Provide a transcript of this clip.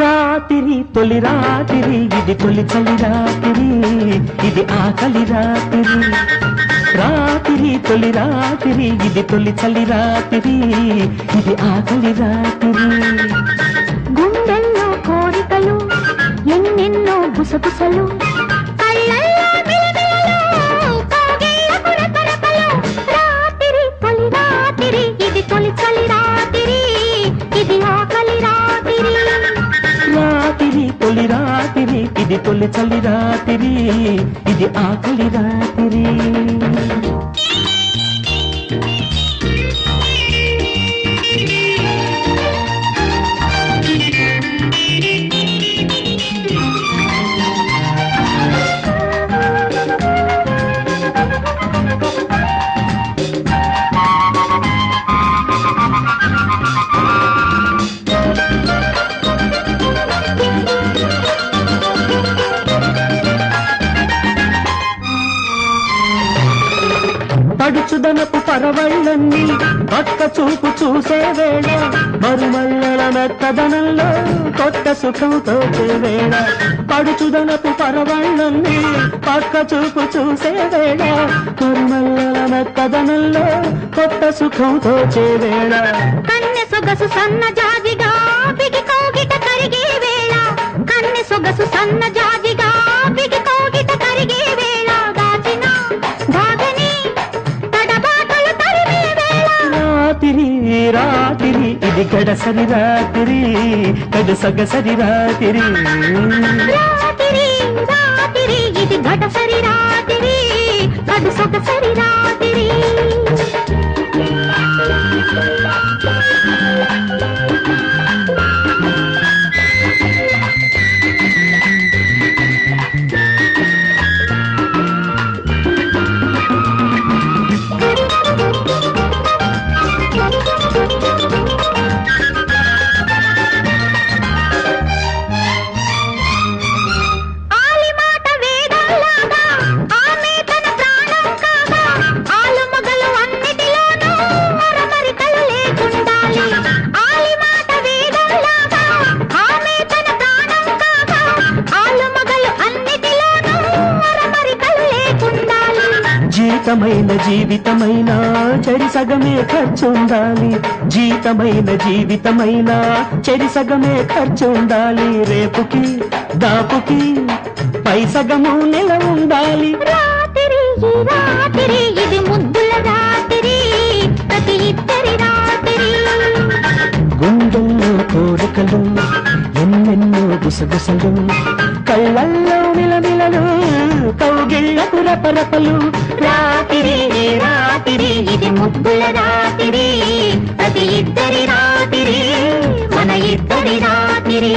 రాత్రి తొలి రాత్రి ఇది తొలి చలి రాత్రి ఇది ఆకలి రాత్రి. రాత్రి తొలి రాత్రి ఇది తొలి చలి రాత్రి ఇది ఆకలి రాత్రి. గుండెల్లో కోరికలు ఎన్నెన్నో గుసగుసలు ఇది తొలి చలి రాత్రి ఇది ఆకలి రాత్రి నడుచుదనపు పరవళ్ళన్నీ పక్క చూపు చూసే వేళ మరుమల్లల మెత్తదనంలో కొత్త సుఖంతో వేళ. పడుచుదనపు పరవళ్ళన్నీ పక్క చూపు చూసే వేళ మరుమల్లల మెత్తదనంలో కొత్త సుఖంతో వేళ. కన్నె సొగసు సన్న జాజిగా బిగి కోగిట కరిగే వేళ. రాత్రి ఇది గడసరి రాత్రి గడసగసరి రాత్రి. రాత్రి రాత్రి ఇది గడసరి రాత్రి గడు సొగసరి రాత్రి జీతమైన జీవితమైన చెడి సగమే ఖర్చుండాలి. జీతమైన జీవితమైన చెడి సగమే ఖర్చుండాలి. రేపుకి దాపుకి పై సగము నెల ఉండాలి. రాత్రి ఈ రాత్రి ఇది ముద్దుల రాత్రి. ప్రతి ఇద్దరి రాత్రి. గుండెల్లో కోరికలు ఎన్నెన్నో గుసగుసలు కళ్ళల్లో మిలమిలలు కౌగిళ్ళకు రపరపలు రాత్రి రాత్రి ఇది ముద్దుల రాత్రి. ప్రతి ఇద్దరి రాత్రి మన ఇద్దరి రాత్రి.